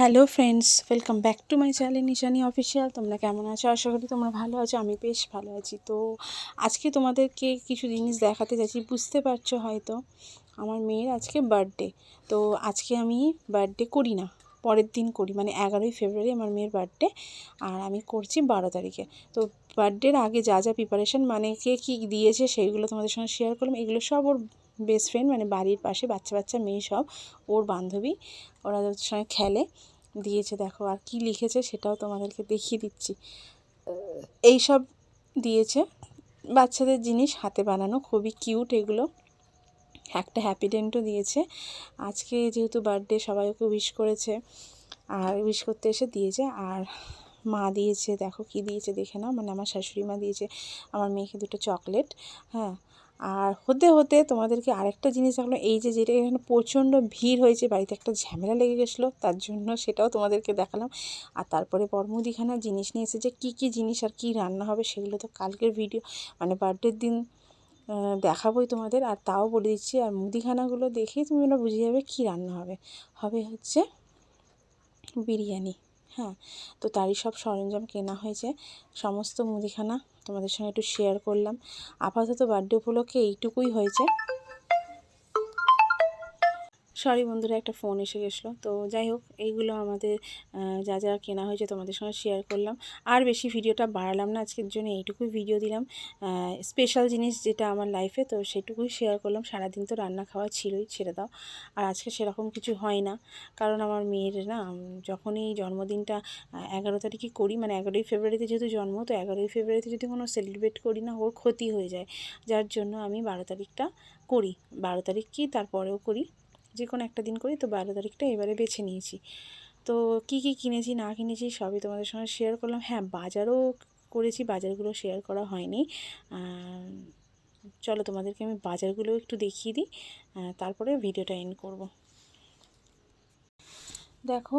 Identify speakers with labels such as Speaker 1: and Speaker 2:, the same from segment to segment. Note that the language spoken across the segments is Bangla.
Speaker 1: Hello friends welcome back to my channel Nishani official তোমরা কেমন আছো? আশা করি তোমরা ভালো আছো, আমি বেশ ভালো আছি। তো আজকে তোমাদেরকে কিছু জিনিস দেখাতে যাচ্ছি, বুঝতে পারছ হয়তো। আমার মেয়ের আজকে বার্থডে তো আজকে আমি বার্থডে করি না, পরের দিন করি মানে এগারোই ফেব্রুয়ারি আমার মেয়ের বার্থডে আর আমি করছি বারো তারিখে। তো বার্থডের আগে যা যা প্রিপারেশান মানে কে কী দিয়েছে সেইগুলো তোমাদের সঙ্গে শেয়ার করলাম। এগুলো সব ওর বেস্ট ফ্রেন্ড মানে বাড়ির পাশে বাচ্চা বাচ্চা মেয়ে সব, ওর বান্ধবী, ওরা সঙ্গে খেলে। দিয়েছে, দেখো আর কি লিখেছে সেটাও তোমাদেরকে দেখিয়ে দিচ্ছি। এই সব দিয়েছে। বাচ্চাদের জিনিস হাতে বানানো, খুবই কিউট এগুলো। একটা হ্যাপি ডেন্টও দিয়েছে। আজকে যেহেতু বার্থডে সবাই ওকে উইশ করেছে, আর উইশ করতে এসে দিয়েছে। আর মা দিয়েছে, দেখো কি দিয়েছে, দেখে নাও। মানে আমার শাশুড়ি মা দিয়েছে আমার মেয়েকে দুটো চকলেট হ্যাঁ। আর হতে হতে তোমাদেরকে আরেকটা জিনিস দেখল এই যে যেটা এখানে প্রচণ্ড ভিড় হয়েছে, বাড়িতে একটা ঝামেলা লেগে গেছিল, তার জন্য সেটাও তোমাদেরকে দেখালাম। আর তারপরে বড়মুদিখানা জিনিস নিয়ে এসেছে কী কী জিনিস আর কী রান্না হবে সেগুলো তো কালকের ভিডিও মানে বার্থডের দিন দেখাবোই তোমাদের। আর তাও বলে দিচ্ছি, আর মুদিখানাগুলো দেখেই তুমি ওরা বুঝে যাবে কী রান্না হবে। হবে হচ্ছে বিরিয়ানি। হ্যাঁ তো তারই সব সরঞ্জাম কেনা হয়েছে। সমস্ত মুদিখানা তোমাদের সঙ্গে একটু শেয়ার করলাম। আপাতত বার্থডে উপলক্ষে এইটুকুই হয়েছে। সরি বন্ধুরা, একটা ফোন এসে গেছিল। তো যাই হোক, এইগুলো আমাদের যা যা কেনা হয়েছে তোমাদের সঙ্গে শেয়ার করলাম। আর বেশি ভিডিওটা বাড়ালাম না, আজকের জন্য এইটুকুই ভিডিও দিলাম। স্পেশাল জিনিস যেটা আমার লাইফে তো সেটুকুই শেয়ার করলাম। সারাদিন তো রান্না খাওয়া ছিলই, ছেড়ে দাও। আর আজকে সেরকম কিছু হয় না। কারণ আমার মেয়ের না যখনই জন্মদিনটা এগারো তারিখে করি মানে এগারোই ফেব্রুয়ারিতে যেহেতু জন্ম, তো এগারোই ফেব্রুয়ারিতে যদি কোনো সেলিব্রেট করি না, ওর ক্ষতি হয়ে যায়। যার জন্য আমি বারো তারিখটা করি। বারো তারিখ কি, তারপরেও করি। যে কোনো একটা দিন করি, তো বারো তারিখটা এবারে বেছে নিয়েছি। তো কি কি কিনেছি, না কিনেছি সবই তোমাদের সঙ্গে শেয়ার করলাম। হ্যাঁ বাজারও করেছি, বাজারগুলো শেয়ার করা হয়নি। চলো তোমাদেরকে আমি বাজারগুলো একটু দেখিয়ে দিই তারপরে ভিডিওটা এন্ড করব। দেখো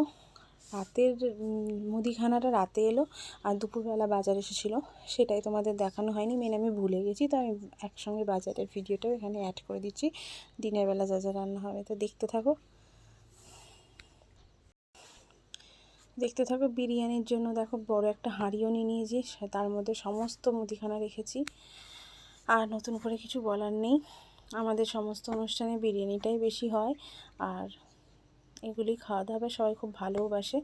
Speaker 1: রাতের মুদিখানাটা রাতে এলো আর দুপুরবেলা বাজার এসেছিল। সেটাই তোমাদের দেখানো হয়নি মেন আমি ভুলে গেছি। তো আমি একসঙ্গে বাজারের ভিডিওটাও এখানে অ্যাড করে দিচ্ছি। দিনের বেলা যা যা রান্না হবে তো দেখতে থাকো। দেখতে থাকো বিরিয়ানির জন্য দেখো বড় একটা হাঁড়িও নিয়ে নিয়েছি তার মধ্যে সমস্ত মুদিখানা রেখেছি। আর নতুন করে কিছু বলার নেই। আমাদের সমস্ত অনুষ্ঠানে বিরিয়ানিটাই বেশি হয়। আর এগুলি খাওয়া দাওয়া সবাই খুব ভালোবাসে।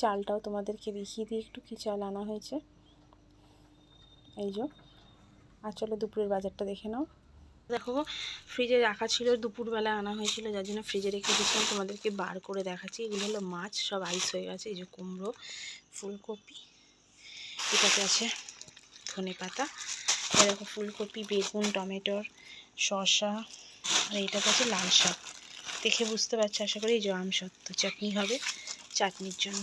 Speaker 1: চালটাও তোমাদেরকে দেখিয়ে দিই, একটু কী চাল আনা হয়েছে। এই যে, আর চলো দুপুরের বাজারটা দেখে নাও। দেখো, ফ্রিজে রাখা ছিল, দুপুরবেলা আনা হয়েছিল, যার জন্য ফ্রিজে রেখে দিচ্ছিলাম তোমাদেরকে বার করে দেখাচ্ছি। এগুলো হলো মাছ, সব আইস হয়ে গেছে, এই যে কুমড়ো, ফুলকপি এটাতে আছে ধনে পাতা। এরকম ফুলকপি, বেগুন, টমেটোর, শসা, আর এটাতে আছে লাল শাক। দেখে বুঝতে পারছি, আশা করি এই যে সত্য, চাটনি হবে, চাটনির জন্য।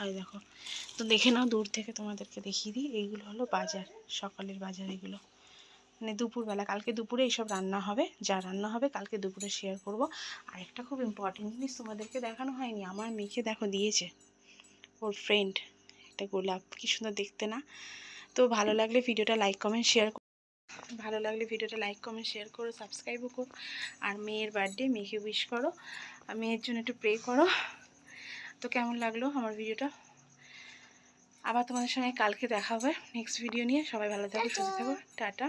Speaker 1: আর দেখো, তো দেখে নাও, দূর থেকে তোমাদেরকে দেখিয়ে দিই, এইগুলো হলো বাজার, সকালের বাজার এগুলো। মানে দুপুরবেলা, কালকে দুপুরে এইসব রান্না হবে, যা রান্না হবে কালকে দুপুরে শেয়ার করব। আর একটা খুব ইম্পর্টেন্ট জিনিস তোমাদেরকে দেখানো হয়নি, আমার মেয়েকে দেখো দিয়েছে, ওর ফ্রেন্ড একটা গোলাপ, কি সুন্দর দেখতে না? তো ভালো লাগলে ভিডিওটা লাইক কমেন্ট শেয়ার ভালো লাগলে ভিডিওটা লাইক কমেন্ট শেয়ার করো সাবস্ক্রাইবও করো। আর মেয়ের বার্থডে মেয়েকে উইশ করো। আর মেয়ের জন্য একটু প্রে করো। তো কেমন লাগল আমার ভিডিওটা? আবার তোমাদের সঙ্গে কালকে দেখা হবে। নেক্সট ভিডিও নিয়ে। সবাই ভালো থাকো চলে থাকো। টাটা।